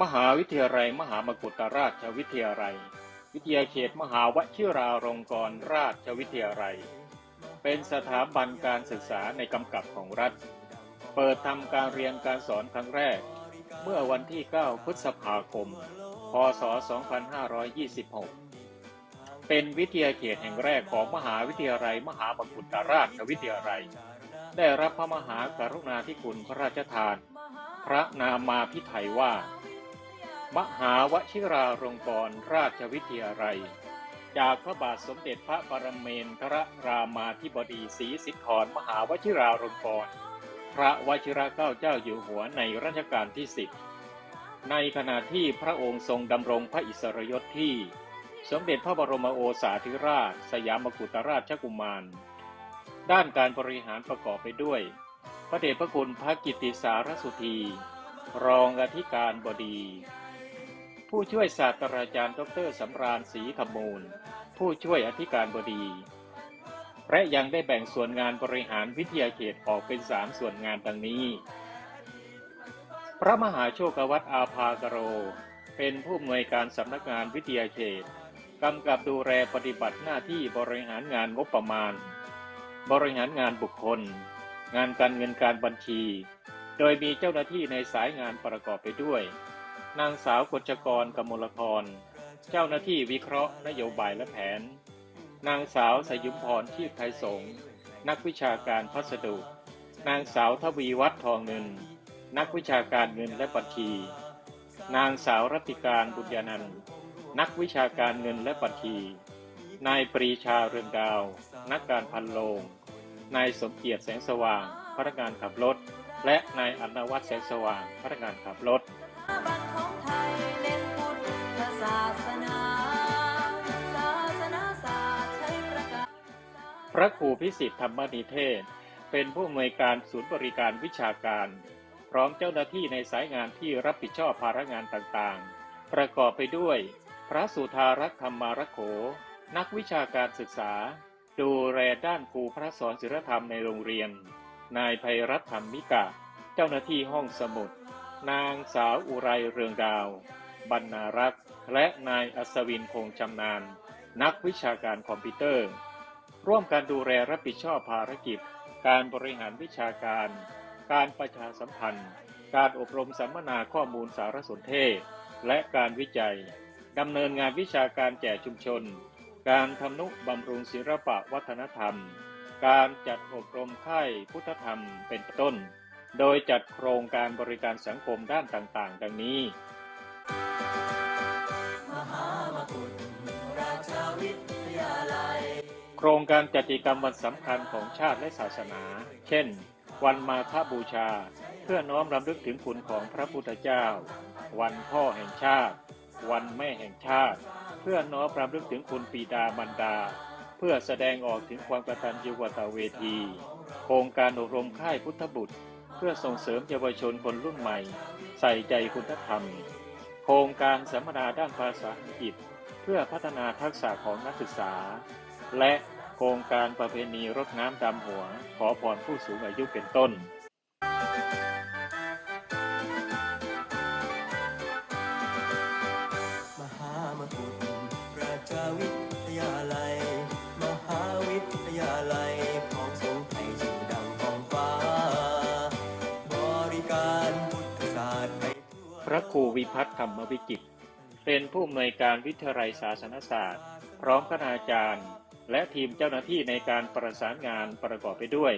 มหาวิทยาลัย มหามกุฏราชวิทยาลัย วิทยาเขตมหาวชิราลงกรณราชวิทยาลัย เป็นสถาบันการศึกษาในกำกับของรัฐ เปิดทำการเรียนการสอนครั้งแรก เมื่อวันที่ 9 พฤษภาคม พศ 2526 เป็นวิทยาเขตแห่งแรกของมหาวิทยาลัย มหามกุฏราชวิทยาลัย ได้รับพระมหากรุณาธิคุณพระราชทาน พระนามาพิไทยว่า มหาวชิราลงกรณราชวิทยาลัย จากพระบาทสมเด็จพระปรเมนทรรามาธิบดีศรีสิทธรมหาวชิราลงกรณพระวชิระเกล้าเจ้าอยู่หัวในรัชกาลที่สิบในขณะที่พระองค์ทรงดำรงพระอิสรยศที่ สมเด็จพระบรมโอษาธิราช สยามกุฎราชกุมาร ด้านการบริหารประกอบไปด้วย พระเดชพระคุณพระกิติสารสุธี รองอธิการบดี ผู้ช่วยศาสตราจารย์ ดรสำราญศรีขมูล ผู้ช่วยอธิการบดี และยังได้แบ่งส่วนงานบริหารวิทยาเขตออกเป็นสามส่วนงานดังนี้ พระมหาโชควัตอาภากโร เป็นผู้อำนวยการสำนักงานวิทยาเขตกำกับดูแลปฏิบัติหน้าที่บริหารงานงบประมาณ บริหารงานบุคคล งานการเงินการบัญชี โดยมีเจ้าหน้าที่ในสายงานประกอบไปด้วย นางสาวกจกรกมลพร เจ้าหน้าที่วิเคราะห์นโยบายและแผน นางสาวสยุมพรชีพไทยสงฆ์นักวิชาการพัสดุ นางสาวทวีวัฒน์ทองเงิน นักวิชาการเงินและบัญชี นางสาวรัตติการบุญญานันท์นักวิชาการเงินและบัญชี นายปรีชาเรืองดาว นักการพันโลง นายสมเกียรติแสงสว่าง พนักงานขับรถ และนายอนวัฒน์แสงสว่าง พนักงานขับรถ พระครูพิสิทธิธรรมนิเทศ เป็นผู้อำนวยการศูนย์บริการวิชาการ พร้อมเจ้าหน้าที่ในสายงานที่รับผิดชอบภาระงานต่างๆ ประกอบไปด้วย พระสุธารักษ์ธรรมารโข นักวิชาการศึกษา ดูแลด้านครูพระสอนศิลธรรมในโรงเรียน นายภัยรัตน์ธรรมิกะ เจ้าหน้าที่ห้องสมุด นางสาวอุไรเรืองดาว บรรณารักษ์ และนายอัศวินคงชำนาญนักวิชาการคอมพิวเตอร์ ร่วมการดูแลรับผิดชอบภารกิจ การบริหารวิชาการ การประชาสัมพันธ์ การอบรมสัมมนาข้อมูลสารสนเทศ และการวิจัยดำเนินงานวิชาการแก่ชุมชน การทำนุบำรุงศิลปะวัฒนธรรม การจัดอบรมค่ายพุทธธรรมเป็นต้น โดยจัดโครงการบริการสังคมด้านต่างๆ ดังนี้ โครงการจัดกิจกรรมวันสำคัญของชาติและศาสนา เช่น วันมาฆบูชา เพื่อน้อมรำลึกถึงคุณของพระพุทธเจ้า วันพ่อแห่งชาติ วันแม่แห่งชาติ เพื่อน้อมรำลึกถึงคุณปีดามารดา เพื่อแสดงออกถึงความกตัญญูกตเวที โครงการอบรมค่ายพุทธบุตร เพื่อส่งเสริมเยาวชนคนรุ่นใหม่ ใส่ใจคุณธรรม โครงการสัมมนาด้านภาษาอังกฤษ เพื่อพัฒนาทักษะของนักศึกษา และโครงการประเพณีรดน้ำดำหัว ขอพรผู้สูงอายุเป็นต้น มหามกุฏราชวิทยาลัย มหาวิทยาลัยของสงฆ์ไทยชื่อดังของฟ้า บริการพุทธศาสตร์ไปทั่วพระครูวิพัฒน์ธรรมวิจิตรเป็นผู้อำนวยการวิทยาลัยศาสนศาสตร์ พร้อมคณาจารย์ และทีมเจ้าหน้าที่ในการประสานงานประกอบไปด้วย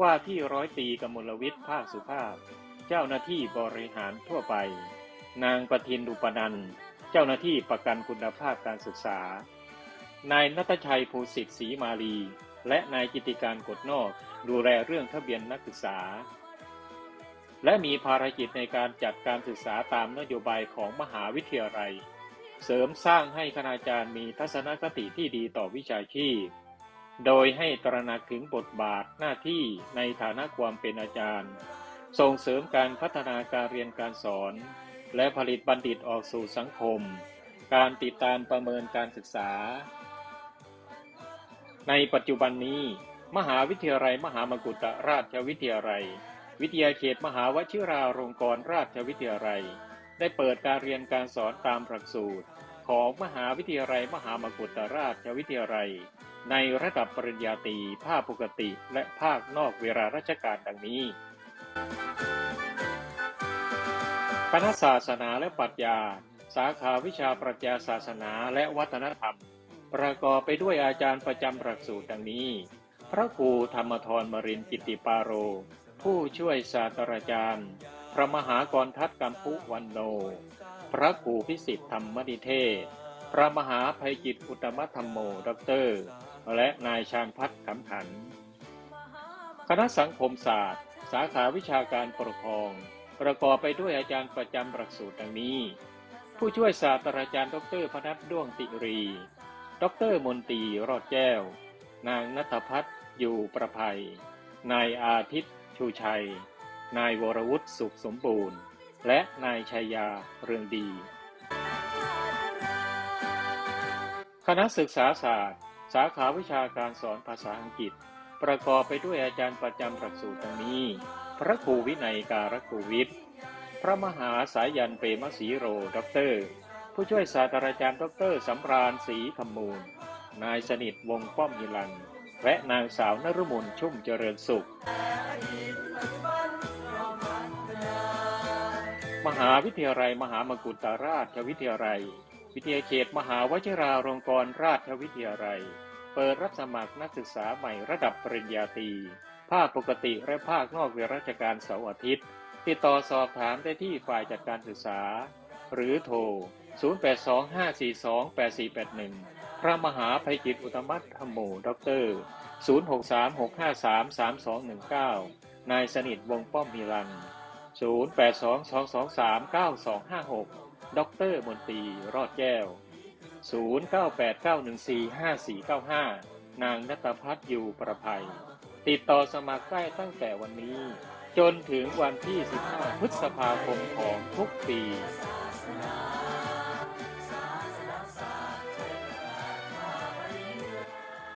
ว่าที่ร้อยตีกมลวิทย์ภาคสุภาพ เจ้าหน้าที่บริหารทั่วไป นางปทินอุปนันเจ้าหน้าที่ประกันคุณภาพการศึกษา นายนัทชัยภูสิทธิ์ศรีมาลี และนายกิติการกฎนอกดูแลเรื่องทะเบียนนักศึกษา และมีภารกิจในการจัดการศึกษาตามนโยบายของมหาวิทยาลัย เสริมสร้างให้คณาจารย์มีทัศนคติที่ดีต่อวิชาชีพ โดยให้ตระหนักถึงบทบาทหน้าที่ในฐานะความเป็นอาจารย์ ส่งเสริมการพัฒนาการเรียนการสอน และผลิตบัณฑิตออกสู่สังคม การติดตามประเมินการศึกษา ในปัจจุบันนี้ มหาวิทยาลัยมหามกุฏราชวิทยาลัย วิทยาเขตมหาวชิราลงกรณราชวิทยาลัย ได้เปิดการเรียนการสอนตามหลักสูตร ของมหาวิทยาลัยมหามกุฏราชวิทยาลัย ในระดับปริญญาตรีภาคปกติและภาคนอกเวลาราชการดังนี้ คณะศาสนาและปรัชญา สาขาวิชาปรัชญาศาสนาและวัฒนธรรม ประกอบไปด้วยอาจารย์ประจำหลักสูตรดังนี้ พระครูธรรมทรมรินกิติปาโร ผู้ช่วยศาสตราจารย์ พระมหากรทัตกัมพุวันโน พระครูพิสิทธิ์ธรรมนิเทศ พระมหาภัยจิตอุตมธรรมโมด็อกเตอร์ และนายชาญพัฒน์ขำขัน คณะสังคมศาสตร์ สาขาวิชาการปกครอง ประกอบไปด้วยอาจารย์ประจำหลักสูตรดังนี้ ผู้ช่วยศาสตราจารย์ ดรพนัทด้วงติรี ดรมนตรีรอดแก้ว นางนัทพัฒน์อยู่ประภัย นายอาทิตย์ชูชัย นายวรวุฒิสุขสมบูรณ์ และนายชัยยาเรืองดี คณะศึกษาศาสตร์ สาขาวิชาการสอนภาษาอังกฤษ ประกอบไปด้วยอาจารย์ประจำหลักสูตรดังนี้ พระครูวินัยการกูวิทย์ พระมหาสายันเปรมศรีโรด็อกเตอร์ ผู้ช่วยศาสตราจารย์ด็อกเตอร์สำราญศรีคำมูล นายสนิทวงป้อมยิลังและนางสาวนฤมลชุ่มเจริญสุข มหาวิทยาลัย มหามกุฏราชวิทยาลัย วิทยาเขต มหาวชิราลงกรณราชวิทยาลัย เปิดรับสมัครนักศึกษาใหม่ระดับปริญญาตรีภาคปกติและภาคนอกเวลาราชการเสาร์อาทิตย์ ติดต่อสอบถามได้ที่ฝ่ายจัดการศึกษา หรือโทร 0825428481 พระมหาภัยจิตอุตมัตธรรมโมด็อกเตอร์0636533219 นายสนิทวงป้อมมีรัน 0822239256ด็อกเตอร์มนตรีรอดแก้ว 0989145495 นางนัตพัฒน์อยู่ประภัย ติดต่อสมัครได้ตั้งแต่วันนี้ จนถึงวันที่ 15 พฤษภาคมของทุกปี